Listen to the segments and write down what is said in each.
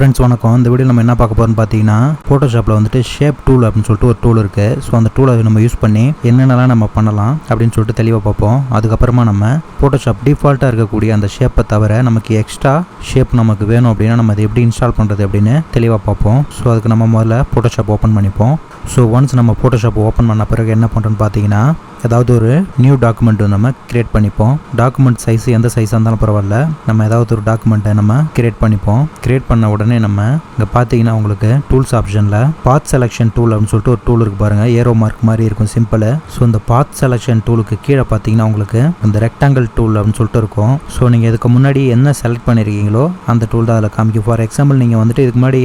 Friends வணக்கம். இந்த video நம்ம என்ன பார்க்க போறோம்னு பார்த்தீங்கன்னா ஃபோட்டோஷாப்பில் வந்துட்டு ஷேப் டூல் அப்படின்னு சொல்லிட்டு ஒரு டூல் இருக்கு. ஸோ அந்த டூலை நம்ம யூஸ் பண்ணி என்னென்னலாம் நம்ம பண்ணலாம் அப்படின்னு சொல்லிட்டு தெளிவாக பார்ப்போம். அதுக்கப்புறமா நம்ம ஃபோட்டோஷாப் டிஃபால்ட்டாக இருக்கக்கூடிய அந்த ஷேப்பை தவிர நமக்கு எக்ஸ்ட்ரா ஷேப் நமக்கு வேணும் அப்படின்னா நம்ம அதை எப்படி இன்ஸ்டால் பண்ணுறது அப்படின்னு தெளிவாக பார்ப்போம். ஸோ அதுக்கு நம்ம முதல்ல ஃபோட்டோஷாப் ஓப்பன் பண்ணிப்போம். ஸோ ஒன்ஸ் நம்ம ஃபோட்டோஷாப் ஓப்பன் பண்ண பிறகு என்ன பண்ணுறோன்னு பார்த்தீங்கன்னா ஏதாவது ஒரு நியூ டாக்குமெண்ட் நம்ம கிரியேட் பண்ணிப்போம். டாக்குமெண்ட் சைஸ் எந்த சைஸாக இருந்தாலும் பரவாயில்ல. நம்ம ஏதாவது ஒரு டாக்குமெண்ட்டை நம்ம கிரியேட் பண்ணிப்போம். கிரியேட் பண்ண உடனே நம்ம இங்கே பார்த்தீங்கன்னா உங்களுக்கு டூல்ஸ் ஆப்ஷனில் பாத் செலெக்ஷன் டூல் அப்படின்னு சொல்லிட்டு ஒரு டூல் இருக்கு பாருங்கள் ஏரோ மார்க் மாதிரி இருக்கும் சிம்பிள் ஸோ இந்த பாத் செலெக்ஷன் டூலுக்கு கீழே பார்த்தீங்கன்னா உங்களுக்கு இந்த ரெக்டாங்கிள் டூல் அப்படின்னு சொல்லிட்டு இருக்கும். ஸோ நீங்கள் இதுக்கு முன்னாடி என்ன செலக்ட் பண்ணியிருக்கீங்களோ அந்த டூல் தான் அதில் காமிக்கும். ஃபார் எக்ஸாம்பிள் நீங்கள் வந்துட்டு இதுக்கு முன்னாடி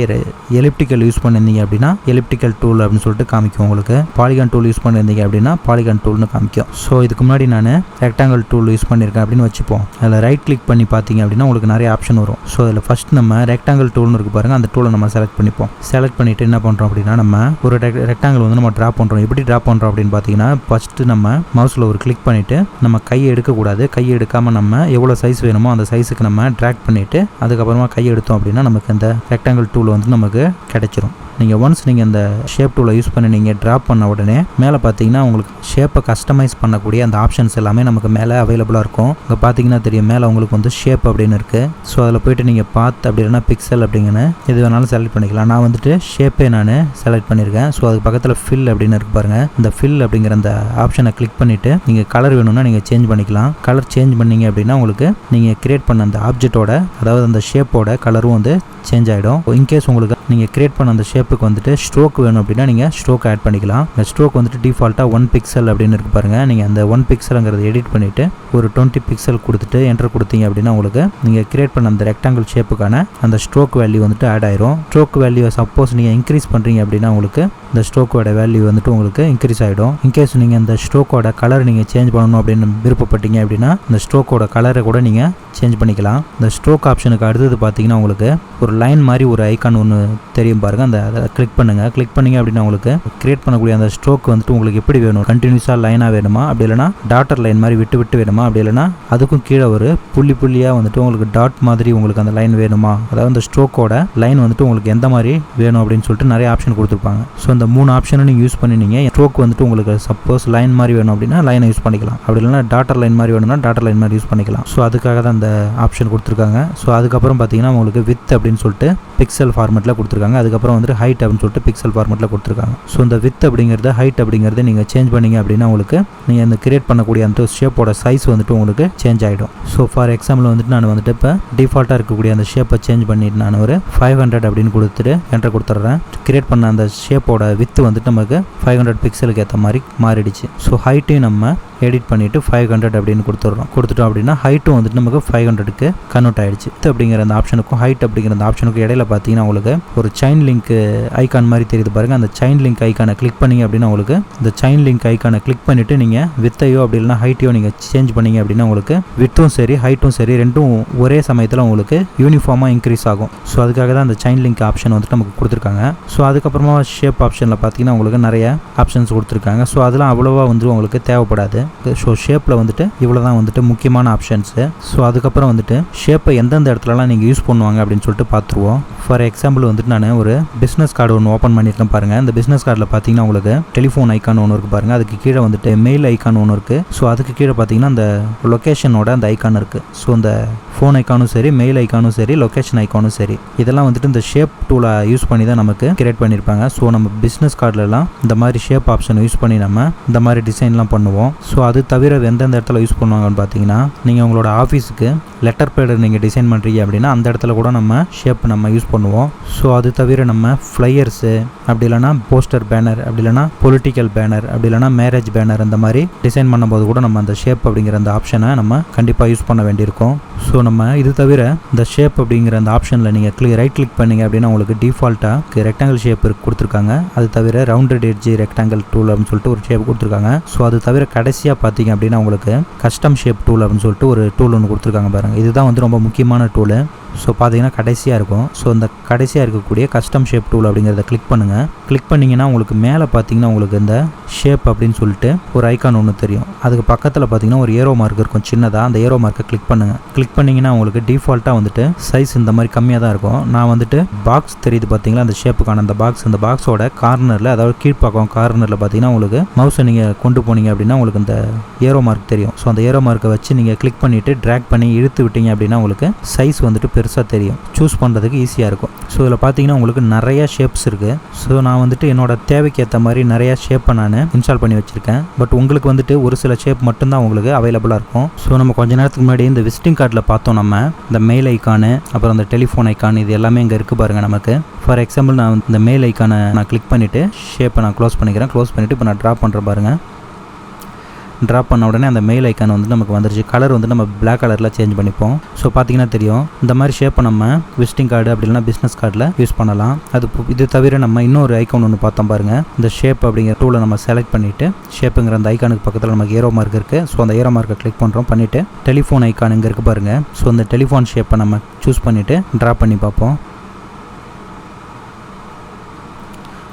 எலிப்டிக்கல் யூஸ் பண்ணியிருந்தீங்க அப்படின்னா எலிப்டிக்கல் டூல் அப்படின்னு சொல்லிட்டு காமிக்கும் உங்களுக்கு. பாலிகான் டூல் யூஸ் பண்ணியிருந்தீங்க அப்படின்னா பாலிகான் டூல்னு காமிக்கும். ஸோ இதுக்கு முன்னாடி நான் ரெக்டாங்கல் டூல் யூஸ் பண்ணியிருக்கேன் அப்படின்னு வச்சுப்போம். அதில் ரைட் கிளிக் பண்ணி பார்த்தீங்க அப்படின்னா உங்களுக்கு நிறைய ஆப்ஷன் வரும். ஸோ அதில் ஃபஸ்ட் நம்ம ரெக்டாங்கல் டூல்னு இருக்கு பாருங்கள் அந்த டூலை நம்ம செலக்ட் பண்ணிப்போம். செலக்ட் பண்ணிட்டு என்ன பண்ணுறோம் அப்படின்னா நம்ம ஒரு ரெக்டாங்கிள் வந்து நம்ம ட்ரா பண்ணுறோம் எப்படி ட்ரா பண்ணுறோம் அப்படின்னு பார்த்தீங்கன்னா ஃபஸ்ட்டு நம்ம மவுஸில் ஒரு கிளிக் பண்ணிவிட்டு நம்ம கையை எடுக்கக்கூடாது. கையை எடுக்காமல் நம்ம எவ்வளோ சைஸ் வேணுமோ அந்த சைஸுக்கு நம்ம ட்ராக் பண்ணிவிட்டு அதுக்கப்புறமா கை எடுத்தோம் அப்படின்னா நமக்கு அந்த ரெக்டாங்கல் டூல் வந்து நமக்கு கிடைச்சிரும். நீங்கள் ஒன்ஸ் நீங்கள் அந்த ஷேப் டூலை யூஸ் பண்ணி நீங்கள் ட்ராப் பண்ண உடனே மேலே பார்த்தீங்கன்னா உங்களுக்கு ஷேப்பை கஸ்டமைஸ் பண்ணக்கூடிய அந்த ஆப்ஷன்ஸ் எல்லாமே நமக்கு மேலே அவைலபிளாக இருக்கும். இங்கே பார்த்தீங்கன்னா தெரியும் மேலே உங்களுக்கு வந்து ஷேப் அப்படின்னு இருக்குது ஸோ அதில் போயிட்டு நீங்கள் பார்த்து அப்படி இல்லைன்னா பிக்சல் அப்படிங்கன்னு எது வேணாலும் செலக்ட் பண்ணிக்கலாம். நான் வந்துட்டு ஷேப்பே நான் செலக்ட் பண்ணியிருக்கேன் ஸோ அதுக்கு பக்கத்தில் ஃபில் அப்படின்னு இருக்கு பாருங்கள் இந்த ஃபில் அப்படிங்கிற அந்த ஆப்ஷனை கிளிக் பண்ணிவிட்டு நீங்கள் கலர் வேணும்னா நீங்கள் சேஞ்ச் பண்ணிக்கலாம். கலர் சேஞ்ச் பண்ணீங்க அப்படின்னா உங்களுக்கு நீங்கள் கிரியேட் பண்ண அந்த ஆப்ஜெக்டோட அதாவது அந்த ஷேப்போட கலரும் வந்து சேஞ்ச் ஆகிடும் இன்கேஸ் உங்களுக்கு நீங்கள் கிரியேட் பண்ண அந்த ஷேப்புக்கு வந்துட்டு ஸ்ட்ரோக் வேணும் அப்படின்னா நீங்கள் ஸ்ட்ரோக் ஆட் பண்ணிக்கலாம். இந்த ஸ்ட்ரோக் வந்துட்டு டிஃபால்ட்டாக ஒன் பிக்சல் அப்படின்னு இருக்கு பாருங்கள் நீங்கள் அந்த ஒன் பிக்சலுங்கிறத எடிட் பண்ணிவிட்டு ஒரு டுவெண்ட்டி பிக்சல் கொடுத்துட்டு என்டர் கொடுத்தீங்க அப்படின்னா உங்களுக்கு நீங்கள் கிரியேட் பண்ண அந்த ரெக்டாங்கிள் ஷேப்புக்கான அந்த ஸ்ட்ரோக் வேல்யூ வந்துட்டு ஆட் ஆயிரும். ஸ்ட்ரோக் வேல்யூ சப்போஸ் நீங்கள் இன்க்ரீஸ் பண்ணுறீங்க அப்படின்னா உங்களுக்கு இந்த ஸ்ட்ரோக்கோட வேல்யூ வந்துட்டு உங்களுக்கு இன்க்ரீஸ் ஆகிடும் இன்கேஸ் நீங்கள் இந்த ஸ்ட்ரோக்கோட கலர் நீங்கள் சேஞ்ச் பண்ணணும் அப்படின்னு விருப்பப்பட்டீங்க அப்படின்னா இந்த ஸ்ட்ரோக்கோட கலரை கூட நீங்கள் சேஞ்ச் பண்ணிக்கலாம். இந்த ஸ்ட்ரோக் ஆப்ஷனுக்கு அடுத்தது பார்த்தீங்கன்னா உங்களுக்கு ஒரு லைன் மாதிரி ஒரு ஐக்கான் ஒன்று தெரியும் பாருங்கள் அந்த அதை கிளிக் பண்ணுங்கள் கிளிக் பண்ணிங்க அப்படின்னா உங்களுக்கு கிரியேட் பண்ணக்கூடிய அந்த ஸ்ட்ரோக் வந்துட்டு உங்களுக்கு எப்படி வேணும்? கண்டினியூஸாக லைனாக வேணுமா? அப்படி இல்லைனா டாட்டர் லைன் மாதிரி விட்டு விட்டு வேணுமா? அப்படி இல்லைனா அதுக்கும் கீழே ஒரு புள்ளி புள்ளியாக வந்துட்டு உங்களுக்கு டாட் மாதிரி உங்களுக்கு அந்த லைன் வேணுமா? அதாவது அந்த ஸ்ட்ரோக்கோட லைன் வந்துட்டு உங்களுக்கு எந்த மாதிரி வேணும் அப்படின்னு சொல்லிட்டு நிறைய ஆப்ஷன் கொடுத்துருப்பாங்க. ஸோ அந்த மூணு ஆப்ஷனை நீங்கள் யூஸ் பண்ணினீங்க. ஸ்ட்ரோக் வந்துட்டு உங்களுக்கு சப்போஸ் லைன் மாதிரி வேணும் அப்படின்னா லைனை யூஸ் பண்ணிக்கலாம். அப்படி இல்லைனா டாட்டர் லைன் மாதிரி வேணும்னா டாட்டர் லைன் மாதிரி யூஸ் பண்ணிக்கலாம். ஸோ அதுக்காக தான் அந்த ஆப்ஷன் கொடுத்துருக்காங்க. ஸோ அதுக்கப்புறம் பார்த்தீங்கன்னா உங்களுக்கு வித் அப்படின்னு சொல்லிட்டு பிக்சல் ஃபார்மெட்டில் கொடுத்துருக்காங்க. அதுக்கப்புறம் வந்துட்டு ஹைட் அப்படின்னு சொல்லிட்டு பிக்சல் ஃபார்மெட்டில் கொடுத்துருக்காங்க. ஸோ இந்த வித் அப்படிங்கிறது ஹைட் அப்படிங்கிறது நீங்கள் சேஞ்ச் பண்ணீங்க அப்படின்னா உங்களுக்கு நீங்கள் அந்த கிரியேட் பண்ணக்கூடிய அந்த ஷேப்போட சைஸ் வந்துட்டு உங்களுக்கு சேஞ்ச் ஆகிடும் ஸோ ஃபார் எக்ஸாம்பிள் வந்துட்டு நான் வந்துட்டு இப்போ டிஃபால்ட்டாக இருக்கக்கூடிய அந்த ஷேப்பை சேஞ்ச் பண்ணிட்டு நான் ஒரு ஃபைவ் ஹண்ட்ரட் அப்படின்னு கொடுத்துட்டு என்ட்ரு கொடுத்துட்றேன். கிரியேட் பண்ண அந்த ஷேப்போட வித்து வந்துட்டு நமக்கு ஃபைவ் ஹண்ட்ரட் பிக்சலுக்கு ஏற்ற மாதிரி மாறிடுச்சு. ஸோ ஹைட்டையும் நம்ம எடிட் பண்ணிவிட்டு ஃபைவ் ஹண்ட்ரட் அப்படின்னு கொடுத்துட்றோம். கொடுத்துட்டோம் அப்படின்னா ஹைட்டும் வந்துட்டு நமக்கு ஃபைவ் ஹண்ட்ரடுக்கு கன்வெர்ட் ஆயிடுச்சு. இது அப்படிங்கிற அந்த ஆப்ஷனுக்கும் ஹைட் அப்படிங்கிற அந்த ஆப்ஷனுக்கும் இடையில பார்த்தீங்கன்னா உங்களுக்கு ஒரு செயின் லிங்க் ஐக்கான் மாதிரி தெரியுது பாருங்கள் அந்த செயின் லிங்க் ஐக்கானை கிளிக் பண்ணிங்க அப்படின்னா உங்களுக்கு இந்த செயின் லிங்க் ஐக்கானை கிளிக் பண்ணிவிட்டு நீங்கள் வித்தையோ அப்படி இல்லைனா ஹைட்டையோ நீங்கள் சேஞ்ச் பண்ணீங்க அப்படின்னா உங்களுக்கு வித்தும் சரி ஹைட்டும் சரி ரெண்டும் ஒரே சமயத்தில் உங்களுக்கு யூனிஃபார்மாக இன்க்ரீஸ் ஆகும். ஸோ அதுக்காக தான் அந்த செயின் லிங்க் ஆப்ஷன் வந்துட்டு நமக்கு கொடுத்துருக்காங்க. ஸோ அதுக்கப்புறமா ஷேப் ஆப்ஷனில் பார்த்தீங்கன்னா உங்களுக்கு நிறைய ஆப்ஷன்ஸ் கொடுத்துருக்காங்க. ஸோ அதெல்லாம் அவ்வளோவா வந்து உங்களுக்கு தேவைப்படாது. ஸோ ஷேப்பில் வந்துட்டு இவ்வளோ தான் வந்துட்டு முக்கியமான ஆப்ஷன்ஸு. ஸோ அதுக்கப்புறம் வந்துட்டு ஷேப்பை எந்தெந்த இடத்துலலாம் நீங்கள் யூஸ் பண்ணுவாங்க அப்படின்னு சொல்லிட்டு பார்த்துருவோம். ஃபார் எக்ஸாம்பிள் வந்துட்டு நான் ஒரு பிஸ்னஸ் கார்டு ஒன்று ஓப்பன் பண்ணியிருக்கேன் பாருங்கள் இந்த பிஸ்னஸ் கார்டில் பார்த்தீங்கன்னா உங்களுக்கு டெலிஃபோன் ஐக்கான் ஒன்று இருக்குது பாருங்கள் அதுக்கு கீழே வந்துட்டு மெயில் ஐக்கான் ஒன்று இருக்குது ஸோ அதுக்கு கீழே பார்த்தீங்கன்னா அந்த லொக்கேஷனோட அந்த ஐக்கான் இருக்குது ஸோ அந்த ஃபோன் ஐக்கானும் சரி மெயில் ஐக்கானும் சரி லொக்கேஷன் ஐக்கானும் சரி. இதெல்லாம் வந்துட்டு இந்த ஷேப் டூலை யூஸ் பண்ணி தான் நமக்கு கிரியேட் பண்ணியிருப்பாங்க. ஸோ நம்ம பிஸ்னஸ் கார்டிலலாம் இந்த மாதிரி ஷேப் ஆப்ஷனை யூஸ் பண்ணி நம்ம இந்த மாதிரி டிசைன்லாம் பண்ணுவோம். ஸோ ஸோ அது தவிர எந்தெந்த இடத்துல யூஸ் பண்ணுவாங்கன்னு பார்த்தீங்கன்னா நீங்கள் உங்களோட ஆஃபீஸுக்கு லெட்டர் பேடர் நீங்கள் டிசைன் பண்ணுறீங்க அப்படின்னா அந்த இடத்துல கூட நம்ம ஷேப் நம்ம யூஸ் பண்ணுவோம். ஸோ அது தவிர நம்ம ஃப்ளையர்ஸு அப்படி இல்லைனா போஸ்டர் பேனர் அப்படி இல்லைனா பொலிட்டிக்கல் பேனர் அப்படி இல்லைனா மேரேஜ் பேனர் அந்த மாதிரி டிசைன் பண்ணும்போது கூட நம்ம அந்த ஷேப் அப்படிங்கிற அந்த ஆப்ஷனை நம்ம கண்டிப்பாக யூஸ் பண்ண வேண்டியிருக்கும். ஸோ நம்ம இது தவிர இந்த ஷேப் அப்படிங்கிற அந்த ஆப்ஷனில் நீங்கள் கிளிக் ரைட் கிளிக் பண்ணீங்க அப்படின்னா உங்களுக்கு டிஃபால்ட்டாக ரெக்டாங்கிள் ஷேப் கொடுத்துருக்காங்க. அது தவிர ரவுண்டட் எட்ஜி ரெக்டாங்கிள் டூல் அப்படின்னு சொல்லிட்டு ஒரு ஷேப் கொடுத்துருக்காங்க. ஸோ அது தவிர கடைசி கடைசியாக பார்த்தீங்க அப்படின்னா உங்களுக்கு கஸ்டம் ஷேப் டூல் அப்படின்னு சொல்லிட்டு ஒரு டூல் ஒன்று கொடுத்துருக்காங்க பாருங்கள் இதுதான் வந்து ரொம்ப முக்கியமான டூலு ஸோ பார்த்தீங்கன்னா கடைசியாக இருக்கும். ஸோ இந்த கடைசியாக இருக்கக்கூடிய கஸ்டம் ஷேப் டூல் அப்படிங்கிறத கிளிக் பண்ணுங்கள் கிளிக் பண்ணிங்கன்னா உங்களுக்கு மேலே பார்த்தீங்கன்னா உங்களுக்கு இந்த ஷேப் அப்படின்னு சொல்லிட்டு ஒரு ஐக்கான் ஒன்று தெரியும். அதுக்கு பக்கத்தில் பார்த்தீங்கன்னா ஒரு ஏரோ மார்க் இருக்கும். சின்னதாக அந்த ஏரோ மார்க்கை கிளிக் பண்ணுங்கள் கிளிக் பண்ணிங்கன்னா உங்களுக்கு டிஃபால்ட்டாக வந்துட்டு சைஸ் இந்த மாதிரி கம்மியாக தான் இருக்கும். நான் வந்துட்டு பாக்ஸ் தெரியுது பார்த்தீங்களா அந்த ஷேப்புக்கான அந்த பாக்ஸ் அந்த பாக்ஸோட கார்னரில் அதாவது கீழ்ப்பக்கம் கார்னரில் பார்த்தீங்கன்னா உங்களுக்கு மவுஸை நீங்கள் கொண்டு போனீங்க அப்படின்னா உங்களுக்கு இந்த ஏரோ மார்க் தெரியும். ஸோ அந்த ஏரோ மார்க்கை வச்சு நீங்கள் கிளிக் பண்ணிவிட்டு ட்ராக் பண்ணி இழுத்து விட்டீங்க அப்படின்னா உங்களுக்கு சைஸ் வந்துட்டு பெருசாக தெரியும். சூஸ் பண்ணுறதுக்கு ஈஸியாக இருக்கும். ஸோ இதில் பார்த்தீங்கன்னா உங்களுக்கு நிறையா ஷேப்ஸ் இருக்குது ஸோ நான் வந்துட்டு என்னோட தேவைக்கு ஏற்ற மாதிரி நிறையா ஷேப்பை நான் இன்ஸ்டால் பண்ணி வச்சுருக்கேன். பட் உங்களுக்கு வந்துட்டு ஒரு சில ஷேப் மட்டும்தான் உங்களுக்கு அவைலபிளாக இருக்கும். ஸோ நம்ம கொஞ்ச நேரத்துக்கு முன்னாடி இந்த விசிட்டிங் கார்டில் பார்த்தோம் நம்ம. இந்த மெயில் ஐக்கானு அப்புறம் அந்த டெலிஃபோன் ஐக்கான் இது எல்லாமே இங்கே இருக்குது பாருங்கள் நமக்கு. ஃபார் எக்ஸாம்பிள் நான் இந்த மெயில் ஐக்கானை நான் கிளிக் பண்ணிவிட்டு ஷேப்பை நான் க்ளோஸ் பண்ணிக்கிறேன். க்ளோஸ் பண்ணிவிட்டு இப்போ நான் ட்ரா பண்ணுறேன் பாருங்கள் ட்ராப் பண்ண உடனே அந்த மெயில் ஐக்கான் வந்து நமக்கு வந்துருச்சு. கலர் வந்து நம்ம பிளாக் கலரில் சேஞ்ச் பண்ணிப்போம். ஸோ பார்த்தீங்கன்னா தெரியும். இந்த மாதிரி ஷேப்பை நம்ம விசிட்டிங் கார்டு அப்படி இல்லைனா பிஸ்னஸ் கார்டில் யூஸ் பண்ணலாம். அது இது தவிர நம்ம இன்னொரு ஐக்கான் ஒன்று பார்த்தோம் பாருங்கள் இந்த ஷேப் அப்படிங்கிற டூலை நம்ம செலக்ட் பண்ணிவிட்டு ஷேப்புங்கிற அந்த ஐக்கானுக்கு பக்கத்தில் நமக்கு ஏரோ மார்க் இருக்குது ஸோ அந்த ஏரோ மார்க்கை கிளிக் பண்ணுறோம் பண்ணிவிட்டு டெலிஃபோன் ஐக்கான் இங்கே இருக்குது பாருங்கள் ஸோ அந்த டெலிஃபோன் ஷேப்பை நம்ம சூஸ் பண்ணிவிட்டு ட்ரா பண்ணி பார்ப்போம்.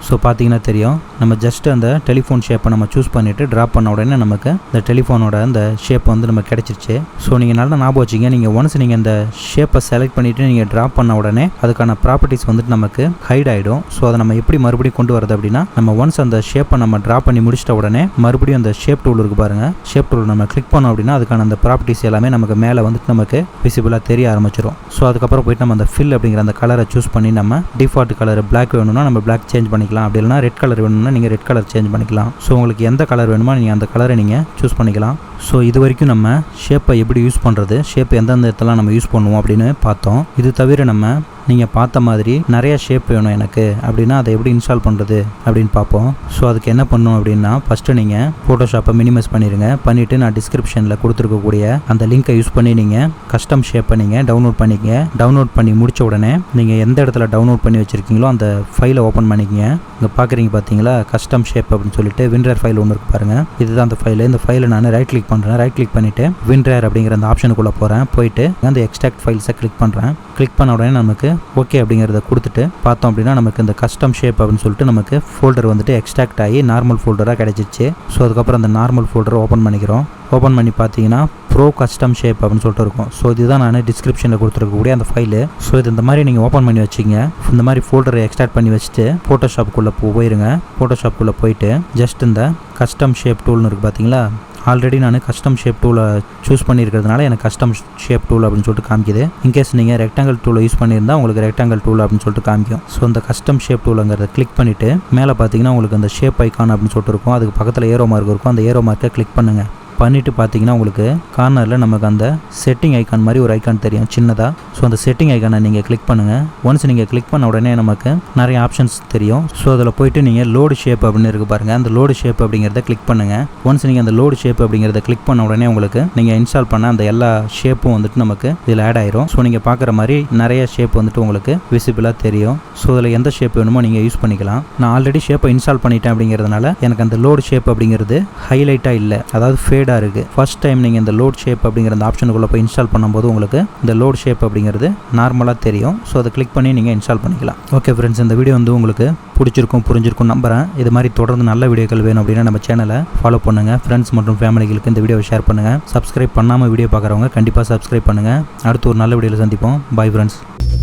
ஸோ பார்த்தீங்கன்னா தெரியும். நம்ம ஜஸ்ட் அந்த டெலிஃபோன் ஷேப்பை நம்ம சூஸ் பண்ணிவிட்டு ட்ராப் பண்ண உடனே நமக்கு இந்த டெலிஃபோனோட அந்த ஷேப் வந்து நம்ம கிடச்சிருச்சு. ஸோ நீங்கள் நல்லா ஞாபகம் வச்சுங்க நீங்கள் ஒன்ஸ் நீங்கள் இந்த ஷேப்பை செலக்ட் பண்ணிவிட்டு நீங்கள் ட்ராப் பண்ண உடனே அதுக்கான ப்ராப்பர்ட்டிஸ் வந்துட்டு நமக்கு ஹைட் ஆகிடும் ஸோ அதை நம்ம எப்படி மறுபடியும் கொண்டு வரது அப்படின்னா நம்ம ஒன்ஸ் அந்த ஷேப்பை நம்ம ட்ரா பண்ணி முடிச்சிட்ட உடனே மறுபடியும் அந்த ஷேப் டூல் இருக்குது பாருங்கள் ஷேப் டூல் நம்ம கிளிக் பண்ணோம் அப்படின்னா அதுக்கான அந்த ப்ராப்பர்ட்டிஸ் எல்லாமே நமக்கு மேலே வந்துட்டு நமக்கு விசிபிளாக தெரிய ஆரம்பிச்சிடும் ஸோ அதுக்கப்புறம் போயிட்டு நம்ம அந்த ஃபில் அப்படிங்கிற அந்த கலரை சூஸ் பண்ணி நம்ம டிஃபால்ட் கலர் பிளாக் வேணும்னா நம்ம பிளாக் சேஞ்ச் பண்ணிக்கலாம். அப்படி இல்லைனா ரெட் கலர் வேணும்னா நீங்கள் ரெட் கலர் சேஞ்ச் பண்ணிக்கலாம். ஸோ உங்களுக்கு எந்த கலர் வேணுமோ நீங்கள் அந்த கலரை நீங்கள் சூஸ் பண்ணிக்கலாம். ஸோ இது வரைக்கும் நம்ம ஷேப்பை எப்படி யூஸ் பண்ணுறது ஷேப் எந்தெந்த இடத்துல நம்ம யூஸ் பண்ணுவோம் அப்படின்னு பார்த்தோம். இது தவிர நம்ம நீங்கள் பார்த்த மாதிரி நிறைய ஷேப் வேணும் எனக்கு. அப்படின்னா அதை எப்படி இன்ஸ்டால் பண்ணுறது அப்படின்னு பார்ப்போம். ஸோ அதுக்கு என்ன பண்ணணும் அப்படின்னா ஃபஸ்ட்டு நீங்கள் ஃபோட்டோஷாப்பை மினிமைஸ் பண்ணிடுங்க. பண்ணிவிட்டு நான் டிஸ்கிரிப்ஷனில் கொடுத்துருக்கக்கூடிய அந்த லிங்கை யூஸ் பண்ணி நீங்கள் கஸ்டம் ஷேப்பை நீங்கள் டவுன்லோட் பண்ணிக்கங்க. டவுன்லோட் பண்ணி முடிச்ச உடனே நீங்கள் எந்த இடத்துல டவுன்லோட் பண்ணி வச்சுருக்கீங்களோ அந்த ஃபைலை ஓப்பன் பண்ணிக்கங்க. இங்கே பார்க்குறீங்க பார்த்தீங்களா? கஸ்டம் ஷேப் அப்படின்னு சொல்லிட்டு வின்ரர் ஃபைல் ஒன்று இருக்கு பாருங்கள் இதுதான் அந்த ஃபைல் இந்த ஃபைலை நான் ரைட் கிளிக் பண்ணுறேன். ரைட் கிளிக் பண்ணிவிட்டு வின்ரர் அப்படிங்கிற அந்த ஆப்ஷனுக்குள்ளே போகிறேன் போயிட்டு அந்த எக்ஸ்ட்ராக்ட் ஃபைல்ஸை கிளிக் பண்ணுறேன் கிளிக் பண்ண உடனே நமக்கு ஓகே அப்படிங்கிறத கொடுத்துட்டு பார்த்தோம் அப்படின்னா நமக்கு இந்த கஸ்டம் ஷேப் அப்படின்னு சொல்லிட்டு நமக்கு ஃபோல்டர் வந்துட்டு எக்ஸ்ட்ராக்ட் ஆகி நார்மல் ஃபோல்டராக கிடைச்சிச்சு. ஸோ அதுக்கப்புறம் அந்த நார்மல் ஃபோல்டரை ஓப்பன் பண்ணிக்கிறோம். ஓப்பன் பண்ணி பார்த்தீங்கன்னா ப்ரோ கஸ்டம் ஷேப் அப்படின்னு சொல்லிட்டு இருக்கும். ஸோ இதுதான் நான் டிஸ்கிரிப்ஷனில் கொடுத்துருக்கக்கூடிய அந்த ஃபைலு ஸோ இது இந்த மாதிரி நீங்கள் ஓப்பன் பண்ணி வச்சிங்க. இந்த மாதிரி ஃபோல்டரை எக்ஸ்ட்ராக்ட் பண்ணி வச்சுட்டு ஃபோட்டோஷாப்புக்குள்ளே போயிருங்க. ஃபோட்டோஷாப்புக்குள்ளே போயிட்டு ஜஸ்ட் இந்த கஸ்டம் ஷேப் டூல்னு இருக்குது பார்த்தீங்களா? ஆல்ரெடி நான் கஸ்டம் ஷேப் டூலை சூஸ் பண்ணியிருக்கிறதுனால எனக்கு கஸ்டம் ஷேப் டூல் அப்படின்னு சொல்லிட்டு காமிக்குது. இன்கேஸ் நீங்கள் ரெக்டாங்கல் டூலை யூஸ் பண்ணியிருந்தால் உங்களுக்கு ரெக்டாங்கல் டூல் அப்படின்னு சொல்லிட்டு காமிக்கும். ஸோ இந்த கஸ்டம் ஷேப் டூலுங்கிறத கிளிக் பண்ணிவிட்டு மேலே பார்த்தீங்கன்னா உங்களுக்கு அந்த ஷேப் ஐக்கான் அப்படின்னு சொல்லிட்டு இருக்கும். அதுக்கு பக்கத்தில் ஏரோ மார்க் இருக்கும். அந்த ஏரோ மார்க்கை கிளிக் பண்ணுங்கள் பண்ணிவிட்டு பார்த்தீங்கன்னா உங்களுக்கு கார்னரில் நமக்கு அந்த செட்டிங் ஐக்கான் மாதிரி ஒரு ஐக்கான் தெரியும் சின்னதாக ஸோ அந்த செட்டிங் ஐக்கானை நீங்கள் கிளிக் பண்ணுங்கள் ஒன்ஸ் நீங்கள் கிளிக் பண்ண உடனே நமக்கு நிறைய ஆப்ஷன்ஸ் தெரியும். ஸோ அதில் போயிட்டு நீங்கள் லோடு ஷேப் அப்படின்னு இருக்கு பாருங்கள் அந்த லோடு ஷேப் அப்படிங்கிறத கிளிக் பண்ணுங்கள் ஒன்ஸ் நீங்கள் அந்த லோடு ஷேப் அப்படிங்கிறத கிளிக் பண்ண உடனே உங்களுக்கு நீங்கள் இன்ஸ்டால் பண்ண அந்த எல்லா ஷேப்பும் வந்துட்டு நமக்கு இதில் ஆட் ஆயிரும். ஸோ நீங்கள் பார்க்குற மாதிரி நிறைய ஷேப் வந்துட்டு உங்களுக்கு விசிபிளாக தெரியும். ஸோ அதில் எந்த ஷேப் வேணுமோ நீங்கள் யூஸ் பண்ணிக்கலாம். நான் ஆல்ரெடி ஷேப்பை இன்ஸ்டால் பண்ணிட்டேன் அப்படிங்கிறதுனால எனக்கு அந்த லோடு ஷேப் அப்படிங்கிறது ஹைலைட்டாக இல்லை. அதாவது ஃபேடாக இருக்குது. ஃபர்ஸ்ட் டைம் நீங்கள் இந்த லோட் ஷேப் அப்படிங்கிற அந்த ஆப்ஷனுக்குள்ளே போய் இன்ஸ்டால் பண்ணும்போது உங்களுக்கு இந்த லோட் ஷேப் அப்படிங்கிறது நார்மலாக தெரியும். ஸோ அதை கிளிக் பண்ணி நீங்கள் இன்ஸ்டால் பண்ணிக்கலாம். ஓகே ஃப்ரெண்ட்ஸ் இந்த வீடியோ வந்து உங்களுக்கு பிடிச்சிருக்கும் புரிஞ்சிருக்கும் நம்புகிறேன் இது மாதிரி தொடர்ந்து நல்ல வீடியோக்கள் வேணும் அப்படின்னா நம்ம சேனலை ஃபாலோ பண்ணுங்கள் ஃப்ரெண்ட்ஸ் மற்றும் ஃபேமிலிகளுக்கு இந்த வீடியோவை ஷேர் பண்ணுங்கள் சப்ஸ்கிரைப் பண்ணாமல் வீடியோ பார்க்குறவங்க கண்டிப்பாக சப்ஸ்கிரைப் பண்ணுங்கள் அடுத்து ஒரு நல்ல வீடியோவில் சந்திப்போம். Bye friends